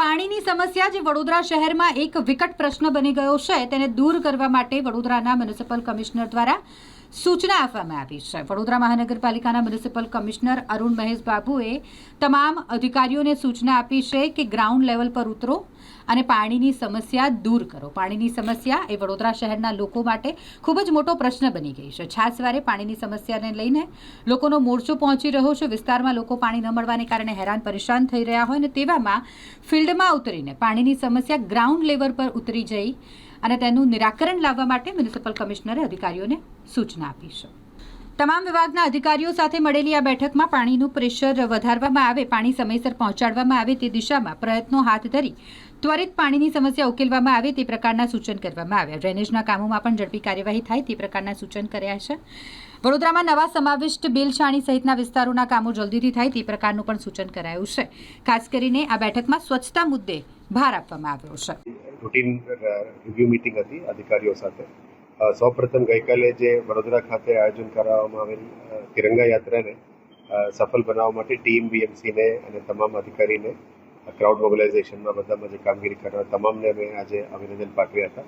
પાણીની સમસ્યા જે વડોદરા શહેરમાં એક વિકટ પ્રશ્ન બની ગયો છે તેને દૂર કરવા માટે વડોદરાના મ્યુનિસિપલ કમિશનર દ્વારા સૂચના આપવામાં આવી છે. વડોદરા મહાનગરપાલિકાના મ્યુનિસિપલ કમિશનર અરુણ મહેશ બાબુએ તમામ અધિકારીઓને સૂચના આપી છે કે ગ્રાઉન્ડ લેવલ પર ઉતરો અને પાણીની સમસ્યા દૂર કરો. પાણીની સમસ્યા એ વડોદરા શહેરના લોકો માટે ખૂબ જ મોટો પ્રશ્ન બની ગઈ છે. છાસવારે પાણીની સમસ્યાને લઈને લોકોનો મોરચો પહોંચી રહ્યો છે. વિસ્તારમાં લોકો પાણી ન મળવાને કારણે હેરાન પરેશાન થઈ રહ્યા હોય અને તેવામાં ફિલ્ડમાં ઉતરીને પાણીની સમસ્યા ગ્રાઉન્ડ લેવલ પર ઉતરી જઈ અને તેનું નિરાકરણ લાવવા માટે મ્યુનિસિપલ કમિશનરે અધિકારીઓને સૂચના આપી છે. તમામ વિભાગના અધિકારીઓ સાથે મળેલી આ બેઠકમાં પાણીનું પ્રેશર વધારવામાં આવે, પાણી સમયસર પહોંચાડવામાં આવે તે દિશામાં પ્રયત્નો હાથ ધરી ત્વરિત પાણીની સમસ્યા ઉકેલવામાં આવે તે પ્રકારના સૂચન કરવામાં આવ્યા. ડ્રેનેજના કામોમાં પણ ઝડપી કાર્યવાહી થાય તે પ્રકારના સૂચન કર્યા છે. વડોદરામાં નવા સમાવિષ્ટ બેલછાણી સહિતના વિસ્તારોના કામો જલ્દીથી થાય તે પ્રકારનું પણ સૂચન કરાયું છે. ખાસ કરીને આ બેઠકમાં સ્વચ્છતા મુદ્દે ભાર આપવામાં આવ્યો છે. રૂટીન રિવ્યુ મીટિંગ હતી અધિકારીઓ સાથે. સૌપ્રથમ ગઈકાલે જે વડોદરા ખાતે આયોજન કરવામાં આવેલ તિરંગા યાત્રાને સફળ બનાવવા માટે ટીમ બીએમસીને અને તમામ અધિકારીને ક્રાઉડ મોબિલાઇઝેશનમાં બધામાં જે કામગીરી કરવા તમામને અમે આજે અભિનંદન પાઠવ્યા હતા.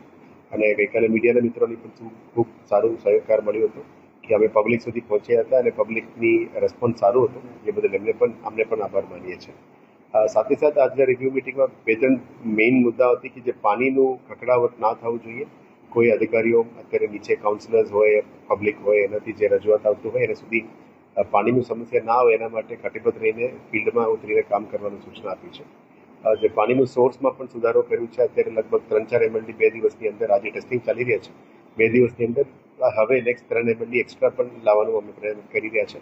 અને ગઈકાલે મીડિયાના મિત્રોની પણ ખૂબ- સારું સહકાર મળ્યો હતો કે અમે પબ્લિક સુધી પહોંચ્યા હતા અને પબ્લિકની રેસ્પોન્સ સારું હતું, એ બદલ એમને પણ, અમને પણ આભાર માનીએ છીએ. સાથે સાથે આજના રિવ્યુ મિટિંગમાં બે ત્રણ મેઇન મુદ્દાઓ હતી કે જે પાણીનું કકડાવટ ના થવું જોઈએ. કોઈ અધિકારીઓ અત્યારે નીચે કાઉન્સિલર્સ હોય પબ્લિક હોય, એનાથી જે રજૂઆત આવતું હોય, એના સુધી પાણીની પાણીનું સમસ્યા ના આવે એના માટે કટિબદ્ધ રહીને ફિલ્ડમાં ઉતરીને કામ કરવાની સૂચના આપી છે. જે પાણીનું સોર્સમાં પણ સુધારો કર્યો છે, અત્યારે લગભગ ત્રણ ચાર એમએલડી બે દિવસની અંદર આજે ટેસ્ટિંગ ચાલી રહ્યા છે. બે દિવસની અંદર, હવે નેક્સ્ટ ત્રણ એમએલડી એક્સ્ટ્રા પણ લાવવાનું અમે પ્રયત્ન કરી રહ્યા છે.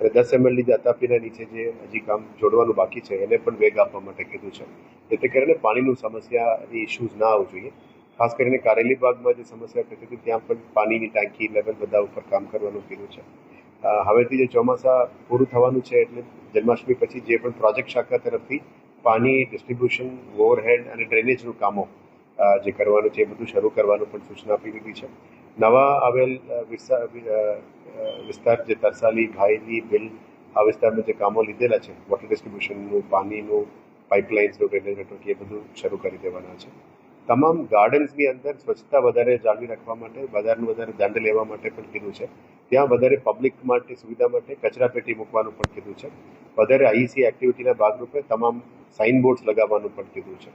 અને દસ એમએલડી દાતાપીના નીચે જે હજી કામ જોડવાનું બાકી છે, એને પણ વેગ આપવા માટે કીધું છે. જેથી કરીને પાણીનું સમસ્યા ઇસ્યુઝ ના આવવું જોઈએ. ખાસ કરીને કારેલી બાગમાં જે સમસ્યા થતી હતી, ત્યાં પણ પાણીની ટાંકી લેવલ બધા ઉપર કામ કરવાનું કીધું છે. હવેથી જે ચોમાસા પૂરું થવાનું છે એટલે જન્માષ્ટમી પછી જે પણ પ્રોજેક્ટ શાખા તરફથી પાણી ડિસ્ટ્રીબ્યુશન ઓવરહેડ અને ડ્રેનેજનું કામો જે કરવાનું છે એ બધું શરૂ કરવાનું પણ સૂચના આપી દીધી છે. નવા આવેલ વિસ્તાર જે તરસાલી ભાઈલી બિલ આ વિસ્તારમાં જે કામો લીધેલા છે વોટર ડિસ્ટ્રીબ્યુશનનું પાણીનું પાઇપલાઇન્સનું ડ્રેનેજ નેટવર્ક એ બધું શરૂ કરી દેવાના છે. તમામ ગાર્ડન્સની અંદર સ્વચ્છતા વધારે જાળવી રાખવા માટે વધારેનું વધારે દંડ લેવા માટે પણ કીધું છે. ત્યાં વધારે પબ્લિક માટે, સુવિધા માટે કચરા પેટી મૂકવાનું પણ કીધું છે. વધારે આઈસી એક્ટિવિટીના ભાગરૂપે તમામ સાઇન બોર્ડ્સ લગાવવાનું પણ કીધું છે.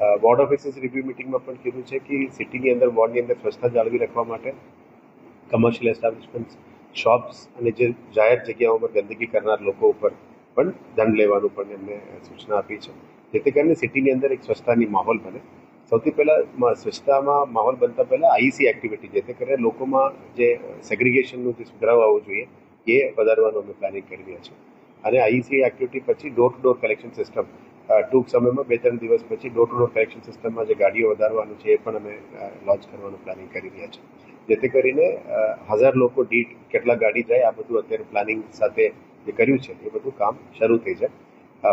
વોર્ડ ઓફિસિસ રિવ્યુ મિટિંગમાં પણ કીધું છે કે સિટીની અંદર વોર્ડની અંદર સ્વચ્છતા જાળવી રાખવા માટે કમર્શિયલ એસ્ટાબ્લિશમેન્ટ શોપ્સ અને જે જાહેર જગ્યાઓમાં ગંદકી કરનાર લોકો ઉપર પણ દંડ લેવાનું પણ એમને સૂચના આપી છે. જેથી કરીને સિટીની અંદર એક સ્વચ્છતાની માહોલ બને. સૌથી પહેલાં સ્વચ્છતામાં માહોલ બનતા પહેલાં આઈસી એક્ટિવિટી જેથી કરીને લોકોમાં જે સેગ્રિગેશનનું જે સુધારો આવવો જોઈએ, એ વધારવાનું અમે પ્લાનિંગ કરી રહ્યા છીએ. અને આઈસી એક્ટિવિટી પછી door to door collection system ટૂંક સમયમાં બે ત્રણ દિવસ પછી ડોર ટુ ડોર કલેક્શન સિસ્ટમમાં જે ગાડીઓ વધારવાનું છે એ પણ અમે લોન્ચ કરવાનું પ્લાનિંગ કરી રહ્યા છીએ. જેથી કરીને હજાર લોકો દીઠ કેટલા ગાડી જાય, આ બધું અત્યારે પ્લાનિંગ સાથે જે કર્યું છે, એ બધું કામ શરૂ થઈ જાય.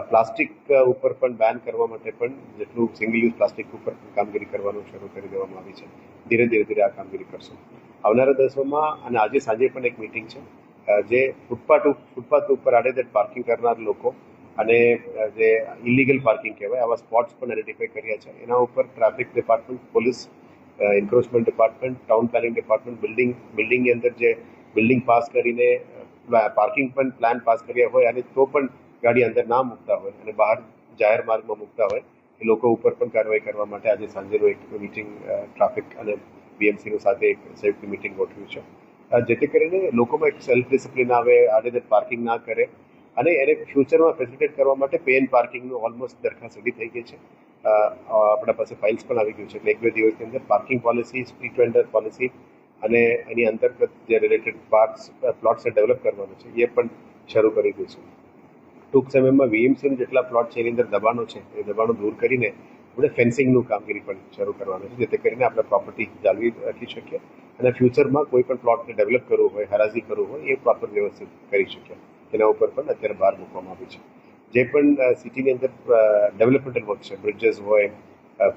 પ્લાસ્ટિક ઉપર પણ બેન કરવા માટે પણ જેટલું સિંગલ યુઝ પ્લાસ્ટિક ઉપર કામગીરી કરવાનું શરૂ કરી દેવામાં આવી છે. ધીરે ધીરે ધીરે આ કામગીરી કરશું. આવનારા દિવસોમાં અને આજે સાંજે પણ એક મિટિંગ છે જે ફૂટપાથ ફૂટપાથ ઉપર આડેધડ પાર્કિંગ કરનાર લોકો અને જે ઇલીગલ પાર્કિંગ કહેવાય, આવા સ્પોટ્સ પણ આઈડેન્ટિફાઈ કર્યા છે. એના ઉપર traffic department police encroachment department town planning department building બિલ્ડિંગની અંદર જે બિલ્ડિંગ પાસ કરીને પાર્કિંગ પણ પ્લાન પાસ કર્યા હોય અને તો પણ ગાડી અંદર ના મૂકતા હોય અને બહાર જાહેર માર્ગમાં મૂકતા હોય, એ લોકો ઉપર પણ કાર્યવાહી કરવા માટે આજે સાંજેનું એક મિટિંગ ટ્રાફિક અને બીએમસીનું સાથે એક સંયુક્ત મિટિંગ ગોઠવ્યું છે. જેથી કરીને લોકોમાં એક સેલ્ફ ડિસિપ્લિન આવે, આડેધડ પાર્કિંગ ના કરે અને એને ફ્યુચરમાં ફેસિલિટેટ કરવા માટે પેન પાર્કિંગનું ઓલમોસ્ટ દરખાસ્ત રેડી થઈ ગઈ છે. આપણા પાસે ફાઇલ્સ પણ આવી ગયું છે. એટલે એક બે દિવસની અંદર parking policy street vendor policy અને એની અંતર્ગત જે રિલેટેડ પાર્ક્સ પ્લોટ્સ ડેવલપ કરવાનું છે, એ પણ શરૂ કરી દઈશું. ટૂંક સમયમાં વીએમસીનું જેટલા પ્લોટ છે, એની અંદર દબાણો છે, એ દબાણો દૂર કરીને આપણે ફેન્સિંગનું કામગીરી પણ શરૂ કરવાનું છે, જેથી કરીને આપણે પ્રોપર્ટી જાળવી રાખી શકીએ અને ફ્યુચરમાં કોઈ પણ પ્લોટને ડેવલપ કરવું હોય, હરાજી કરવું હોય, એ પ્રોપર વ્યવસ્થિત કરી શકીએ. એના ઉપર પણ અત્યારે ભાર મૂકવામાં આવ્યો છે. જે પણ સિટીની અંદર ડેવલપમેન્ટલ વર્ક છે. બ્રિજીસ હોય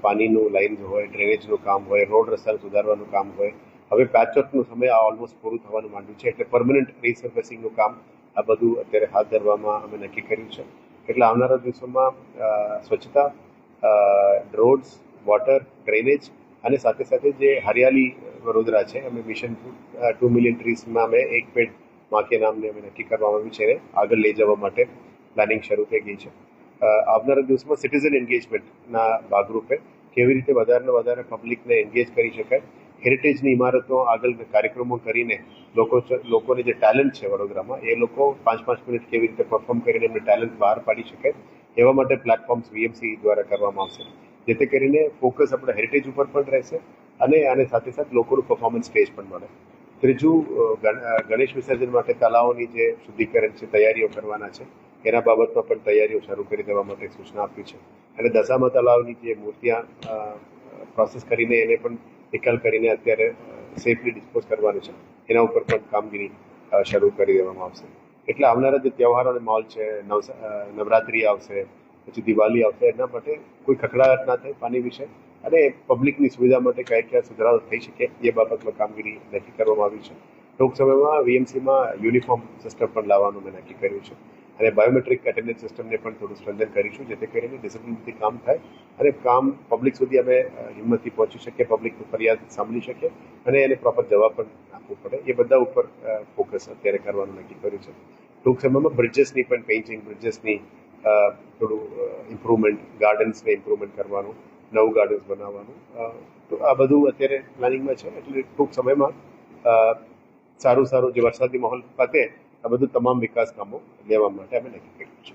પાણીનું લાઇન હોય ડ્રેનેજનું કામ હોય રોડ રસ્તા સુધારવાનું કામ હોય. હવે પેચવર્કનું સમય આ ઓલમોસ્ટ પૂરું થવાનું માંડ્યું છે. એટલે પરમનન્ટ રીસર્ફેસિંગનું કામ આ બધું અત્યારે હાથ ધરવામાં અમે નક્કી કર્યું છે. એટલે આવનારા દિવસોમાં સ્વચ્છતા રોડ્સ વોટર ડ્રેનેજ અને સાથે સાથે જે હરિયાળી વડોદરા છે, અમે મિશન ટુ મિલિયન ટ્રીસમાં અમે એક પેડ માકે નામને અમે નક્કી કરવામાં આવ્યું છે આગળ લઈ જવા માટે પ્લાનિંગ શરૂ થઈ ગઈ છે. આવનારા દિવસમાં સિટીઝન એન્ગેજમેન્ટના ભાગરૂપે કેવી રીતે વધારે વધારે પબ્લિકને એન્ગેજ કરી શકાય, હેરિટેજની ઇમારતો આગળ કાર્યક્રમો કરીને લોકો લોકોને જે ટેલેન્ટ છે વડોદરામાં, એ લોકો પાંચ પાંચ મિનિટ કેવી રીતે પરફોર્મ કરીને એમને ટેલેન્ટ બહાર પાડી શકે એવા માટે પ્લેટફોર્મ્સ વીએમસી દ્વારા કરવામાં આવશે. જેથી કરીને ફોકસ આપણે હેરિટેજ ઉપર પણ રહેશે અને આને સાથે સાથે લોકોનું પરફોર્મન્સ સ્ટેજ પણ મળે. ત્રીજું ગણેશ વિસર્જન માટે તલાવોની જે શુદ્ધિકરણ છે, તૈયારીઓ કરવાના છે, એના બાબતમાં પણ તૈયારીઓ શરૂ કરી દેવા માટે સૂચના આપી છે. અને દશામા તલાવની જે મૂર્તિયા પ્રોસેસ કરીને એને પણ નિકાલ કરીને અત્યારે સેફલી ડિસ્પોઝ કરવાનું છે. એના ઉપર પણ કામગીરી શરૂ કરી દેવામાં આવશે. એટલે આવનારા જે તહેવારોનો માહોલ છે નવરાત્રિ આવશે, પછી દિવાળી આવશે, એના માટે કોઈ ખખડાટ ના થાય પાણી વિશે. અને પબ્લિકની સુવિધા માટે કયા કયા સુધારાઓ થઈ શકે એ બાબતમાં કામગીરી નક્કી કરવામાં આવી છે. ટૂંક સમયમાં વીએમસીમાં યુનિફોર્મ સિસ્ટમ પણ લાવવાનું મેં નક્કી કર્યું છે. અને બાયોમેટ્રિક અટેન્ડન્સ સિસ્ટમને પણ થોડું સ્ટ્રેન્થન કરીશું, જેથી કરીને ડિસિપ્લિનથી કામ થાય અને કામ પબ્લિક સુધી અમે હિંમતથી પહોંચી શકીએ પબ્લિકની ફરિયાદ સાંભળી શકીએ અને એને પ્રોપર જવાબ પણ આપવો પડે. એ બધા ઉપર ફોકસ અત્યારે કરવાનું નક્કી કર્યું છે. ટૂંક સમયમાં બ્રિજેસની પણ પેઇન્ટિંગ બ્રિજેસની થોડું ઇમ્પ્રુવમેન્ટ ગાર્ડન્સને ઇમ્પ્રુવમેન્ટ કરવાનું નવું ગાર્ડન્સ બનાવવાનું. તો આ બધું અત્યારે પ્લાનિંગમાં છે. એટલે ટૂંક સમયમાં સારું સારું જે વરસાદી માહોલ ખાતે આ બધું તમામ વિકાસ કામો લેવા માટે અમે નક્કી કર્યું છે.